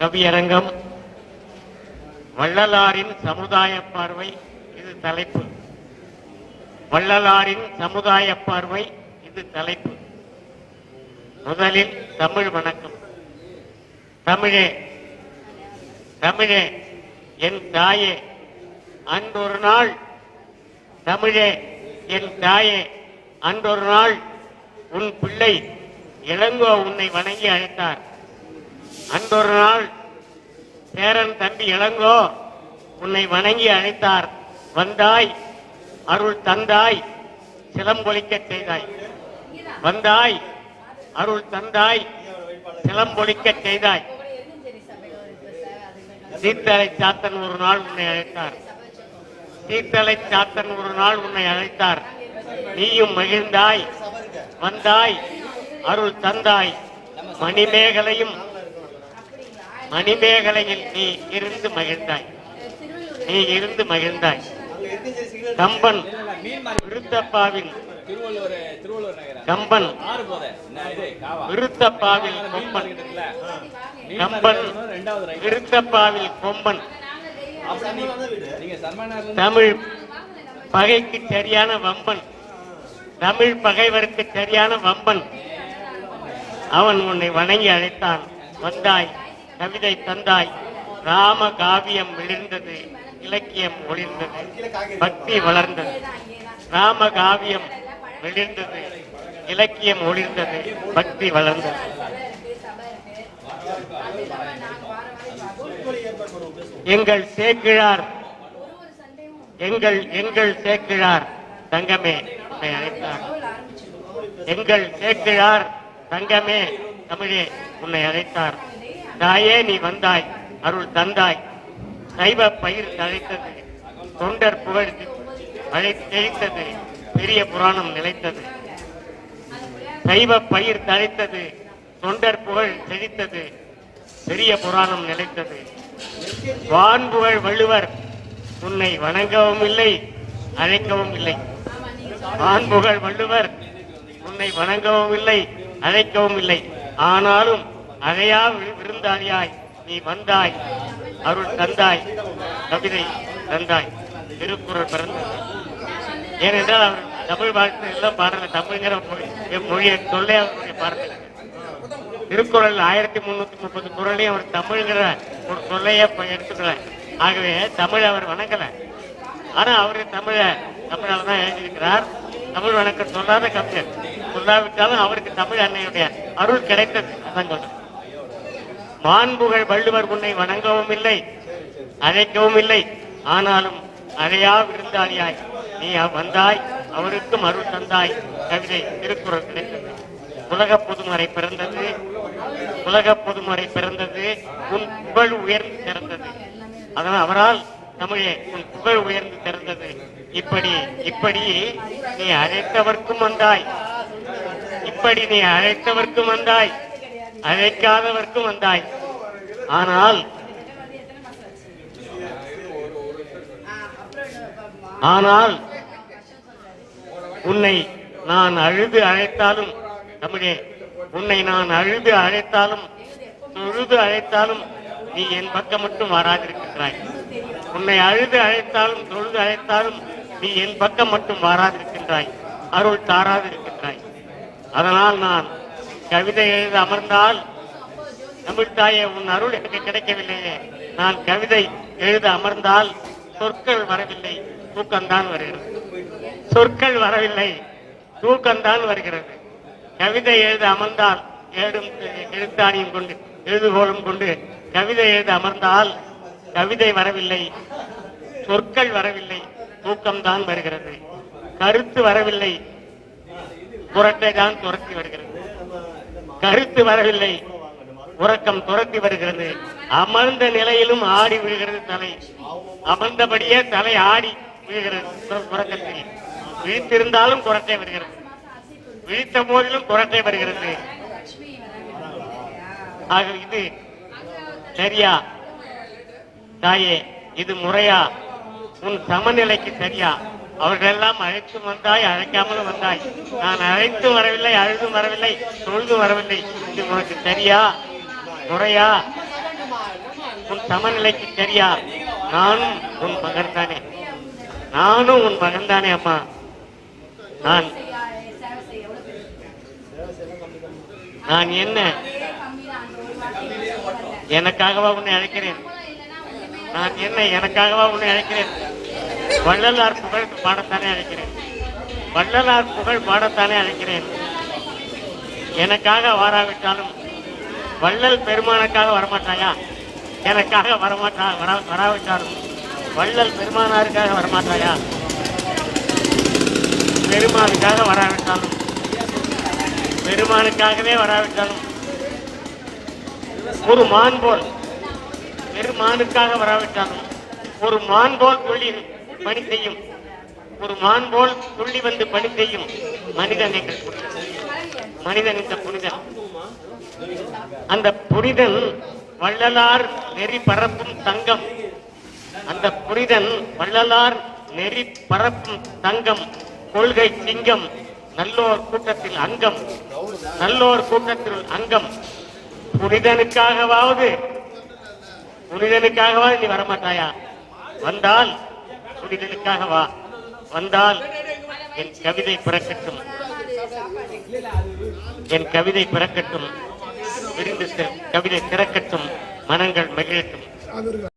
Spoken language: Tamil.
கவியரங்கம் வள்ளலாரின் சமுதாய பார்வை இது தலைப்பு. வள்ளலாரின் சமுதாய பார்வை இது தலைப்பு. முதலில் தமிழ் வணக்கம். தமிழே தமிழே என் தாயே அன்றொரு நாள். தமிழே என் தாயே அன்றொரு நாள். உன் பிள்ளை இளங்கோ உன்னை வணங்கி அழைத்தார். அன்றொரு நாள் சேரன் தம்பி இளங்கோ உன்னை வணங்கி அழைத்தார். வந்தாய் அருள் தந்தாய் சிலம்பொழிக்க செய்தாய். வந்தாய் அருள் தந்தாய் சிலம்பொழிக்க செய்தாய். சீத்தலை சாத்தன் ஒரு நாள் உன்னை அழைத்தார். சீத்தலை சாத்தன் ஒரு நாள் உன்னை அழைத்தார். நீயும் மகிழ்ந்தாய் வந்தாய் அருள் தந்தாய். மணிமேகலையும் மணிமேகலையில் நீ இருந்து மகிழ்ந்தாய். நீ இருந்து மகிழ்ந்தாய். கம்பன் விருத்தப்பாவில் திருவள்ளூர் கம்பன் விருத்தப்பாவில் கொம்பன். கம்பன் விருத்தப்பாவில் கொம்பன். தமிழ் பகைக்கு சரியான வம்பன். தமிழ் பகைவருக்கு சரியான வம்பன். அவன் உன்னை வணங்கி அழைத்தான். வந்தாய். கவிதை தந்தாய். ராம காவியம் விழுந்தது இலக்கியம் ஒளிர்ந்தது பக்தி வளர்ந்தது. ராம காவியம் விழுந்தது இலக்கியம் ஒளிர்ந்தது பக்தி வளர்ந்தது. எங்கள் சேக்கிழார் எங்கள் எங்கள் சேக்கிழார் தங்கமே உன்னை அழைத்தார். எங்கள் சேக்கிழார் தங்கமே தமிழே உன்னை அழைத்தார். தாயே நீ வந்தாய் அருள் தந்தாய். சைவ பயிர் தழைத்தது தொண்டர் புகழ் அழை தெளித்தது பெரிய புராணம் நிலைத்தது. சைவ பயிர் தழைத்தது தொண்டர் புகழ் செழித்தது பெரிய புராணம் நிலைத்தது. வான்புகழ் வள்ளுவர் உன்னை வணங்கவும் இல்லை அழைக்கவும் இல்லை. வான்புகழ் வள்ளுவர் உன்னை வணங்கவும் இல்லை அழைக்கவும் இல்லை. ஆனாலும் அகையா விருந்தாளியாய் நீ வந்தாய். அருள் தந்தாய். கவிதை தந்தாய். திருக்குறள் பிறந்த ஏனென்றால் அவர் தமிழ் வாழ்த்து எல்லாம் பாடல தமிழ்ங்கிற மொழி என் மொழியை சொல்லே அவருடைய பாருங்க திருக்குறள் ஆயிரத்தி முன்னூத்தி முப்பது குரலையும் அவர் தமிழ்ங்கிற ஒரு சொல்லையே எடுத்துக்கல. ஆகவே தமிழ் அவர் வணங்கல. ஆனா அவரு தமிழ தமிழால் தான் எழுதியிருக்கிறார். தமிழ் வணக்கம் சொல்லாத கவிஞர். சொல்லாவிட்டாலும் அவருக்கு தமிழ் அன்னையுடைய அருள் கிடைத்தது. அதான் சொல்றேன். மாண்புகள் வள்ளுவர் உன்னை வணங்கவும் இல்லை அழைக்கவும் இல்லை. ஆனாலும் அழையா விருந்தாளியாய் நீ வந்தாய் அவருக்கு அருள் தந்தாய். கவிதை திருக்குறள் கிடைத்தது. உலக பொதுமறை பிறந்தது. உலக பொதுமறை பிறந்தது. உன் புகழ் உயர்ந்து திறந்தது. அதனால் அவரால் தமிழே உன் புகழ் உயர்ந்து திறந்தது. இப்படி இப்படி நீ அழைத்தவர்க்கும் வந்தாய். இப்படி நீ அழைத்தவர்க்கும் வந்தாய். அழைக்காதவர்க்கும் வந்தாய் ஆனால் ஆனால் உன்னை நான் அழுது அழைத்தாலும் தமிழே உன்னை நான் அழுது அழைத்தாலும் தொழுது அழைத்தாலும் நீ என் பக்கம் மட்டும் வராதிருக்கின்றாய். உன்னை அழுது அழைத்தாலும் தொழுது அழைத்தாலும் நீ என் பக்கம் மட்டும் வராதிருக்கின்றாய். அருள் தாராதிருக்கின்றாய். அதனால் நான் கவிதை எழுத அமர்ந்தால் தமிழ்த்தாயே உன் அருள் எனக்கு கிடைக்கவில்லையே. நான் கவிதை எழுத அமர்ந்தால் சொற்கள் வரவில்லை. தூக்கம்தான் வருகிறது. சொற்கள் வரவில்லை. தூக்கம்தான் வருகிறது. கவிதை எழுத அமர்ந்தால் ஏடும் எழுத்தாணியும் கொண்டு எழுதுகோளும் கொண்டு கவிதை எழுத அமர்ந்தால் கவிதை வரவில்லை. சொற்கள் வரவில்லை. தூக்கம்தான் வருகிறது. கருத்து வரவில்லை. புரட்டை தான் துரத்தி வருகிறது. கருத்து வரவில்லை. உறக்கம் துரத்தி வருகிறது. அமர்ந்த நிலையிலும் ஆடி விழுகிறது தலை. அமர்ந்தபடியே தலை ஆடி விழுகிறது. உறக்கத்தில் விழித்திருந்தாலும் குரத்தை வருகிறது. விழித்த போதிலும் குரத்தை வருகிறது. ஆக இது சரியா? தாயே இது முறையா? உன் சமநிலைக்கு சரியா? அவர்களெல்லாம் அழைத்து வந்தாய் அழைக்காமலும் வந்தாய். நான் அழைத்து வரவில்லை அழுதும் வரவில்லை தொழுது வரவில்லை. இது உனக்கு சரியா முறையா? உன் சமநிலைக்கு சரியா நானும் உன் மகன் தானே நானும் உன் மகன் தானே அம்மா. நான் நான் என்ன? எனக்காகவா உன்னை அழைக்கிறேன்? நான் என்ன எனக்காகவா உன்னை அழைக்கிறேன்? வள்ளலார் புகழ் பாடத்தானே அழைக்கிறேன். வள்ளலார் புகழ் பாடத்தானே அழைக்கிறேன். எனக்காக வாராவிட்டாலும் வள்ளல் பெருமானுக்காக வரமாட்டாயா? எனக்காக வரமாட்டா வர வராவிட்டாலும் வள்ளல் பெருமானாருக்காக வரமாட்டாயா? பெருமானுக்காக வராவிட்டாலும் பெருமானுக்காகவே வராவிட்டாலும் ஒரு மான் போல் பெருமானுக்காக வராவிட்டாலும் ஒரு மான் போல் துள்ளி பணி செய்யும் ஒரு மான் போல் துள்ளி வந்து பணி செய்யும் மனிதன் எங்கள் மனிதன் இந்த புனிதன். அந்த புனிதன் வள்ளலார் நெறி பரப்பும் தங்கம். அந்த புனிதன் வள்ளலார் நெறி பரப்பும் தங்கம். கொள்கை சிங்கம் நல்லோர் கூட்டத்தில் அங்கம். நல்லோர் கூட்டத்தில் அங்கம். புனிதனுக்காகவாவது புனிதனுக்காகவாவது நீ வரமாட்டாயா? வந்தால் புரிதலுக்காக வா வந்தால் என் கவிதை பிறக்கட்டும். என் கவிதை பிறக்கட்டும். விரிந்து கவிதை திறக்கட்டும். மனங்கள் மகிழட்டும்.